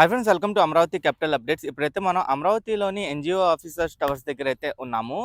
Hi friends welcome to Amaravati capital updates ఇప్పుడైతే మనం అమరావతిలోని ఎన్జిఓ ఆఫీసర్స్ టవర్స్ దగ్గర అయితే ఉన్నాము.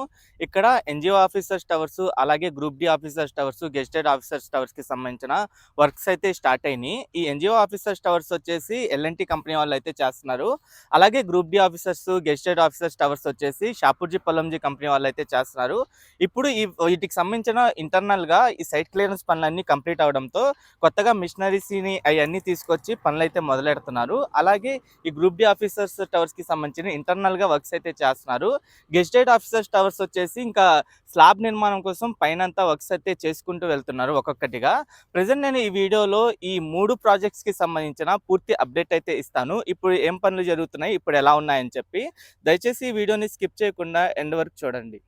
ఇక్కడ ఎన్జిఓ ఆఫీసర్స్ టవర్స్ అలాగే group D officers towers gazetted officers టవర్స్కి సంబంధించిన వర్క్స్ అయితే స్టార్ట్ అయినాయి. ఈ ఎన్జిఓ ఆఫీసర్స్ టవర్స్ వచ్చేసి ఎల్ఎన్టీ కంపెనీ వాళ్ళు అయితే చేస్తున్నారు. అలాగే group D officers gazetted officers towers వచ్చేసి షాపూర్జీ పొలంజీ కంపెనీ వాళ్ళు అయితే చేస్తున్నారు. ఇప్పుడు ఈ వీటికి సంబంధించిన ఇంటర్నల్గా ఈ సైట్ క్లియరెన్స్ పనులన్నీ కంప్లీట్ అవడంతో కొత్తగా మిషనరీస్ని అవన్నీ తీసుకొచ్చి పనులు అయితే మొదలెడుతున్నారు. అలాగే ఈ గ్రూప్ డి ఆఫీసర్స్ టవర్స్కి సంబంధించిన ఇంటర్నల్గా వర్క్స్ అయితే చేస్తున్నారు. గెస్టెడ్ ఆఫీసర్స్ టవర్స్ వచ్చేసి ఇంకా స్లాబ్ నిర్మాణం కోసం పైన వర్క్స్ అయితే చేసుకుంటూ వెళ్తున్నారు ఒక్కొక్కటిగా. ప్రజెంట్ నేను ఈ వీడియోలో ఈ మూడు ప్రాజెక్ట్స్కి సంబంధించిన పూర్తి అప్డేట్ అయితే ఇస్తాను. ఇప్పుడు ఏం పనులు జరుగుతున్నాయి ఇప్పుడు ఎలా ఉన్నాయని చెప్పి దయచేసి ఈ వీడియోని స్కిప్ చేయకుండా ఎండ్ వరకు చూడండి.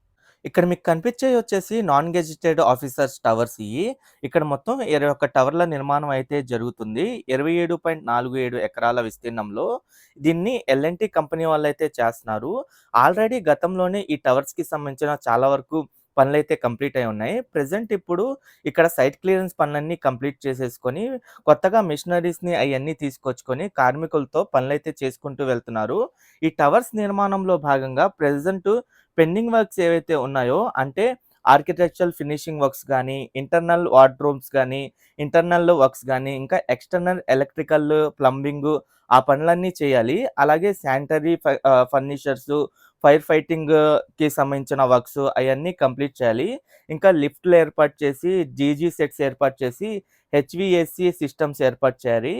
ఇక్కడ మీకు కనిపించే వచ్చేసి నాన్ గెజిటెడ్ ఆఫీసర్స్ టవర్స్ ఇవి. ఇక్కడ మొత్తం ఇరవై ఒక్క టవర్ల నిర్మాణం అయితే జరుగుతుంది. ఇరవై ఏడు పాయింట్ నాలుగు ఏడు ఎకరాల విస్తీర్ణంలో దీన్ని ఎల్ఎన్టీ కంపెనీ వాళ్ళు అయితే చేస్తున్నారు. ఆల్రెడీ గతంలోనే ఈ టవర్స్కి సంబంధించిన చాలా వరకు పనులు అయితే కంప్లీట్ అయి ఉన్నాయి. ప్రజెంట్ ఇప్పుడు ఇక్కడ సైట్ క్లియరెన్స్ పనులన్నీ కంప్లీట్ చేసేసుకొని కొత్తగా మిషనరీస్ని అవన్నీ తీసుకొచ్చుకొని కార్మికులతో పనులు అయితే చేసుకుంటూ వెళ్తున్నారు. ఈ టవర్స్ నిర్మాణంలో భాగంగా ప్రజెంట్ పెండింగ్ వర్క్స్ ఏవైతే ఉన్నాయో అంటే ఆర్కిటెక్చరల్ ఫినిషింగ్ వర్క్స్ కానీ ఇంటర్నల్ వార్డ్రోబ్స్ కానీ ఇంటర్నల్ వర్క్స్ కానీ ఇంకా ఎక్స్టర్నల్ ఎలక్ట్రికల్ ప్లంబింగ్ ఆ పనులన్నీ చేయాలి. అలాగే శానిటరీ ఫర్నిచర్స్ ఫైర్ ఫైటింగ్కి సంబంధించిన వర్క్స్ అవన్నీ కంప్లీట్ చేయాలి. ఇంకా లిఫ్ట్లు ఏర్పాటు చేసి జీజీ సెట్స్ ఏర్పాటు చేసి హెచ్విఎస్సి సిస్టమ్స్ ఏర్పాటు చేయాలి.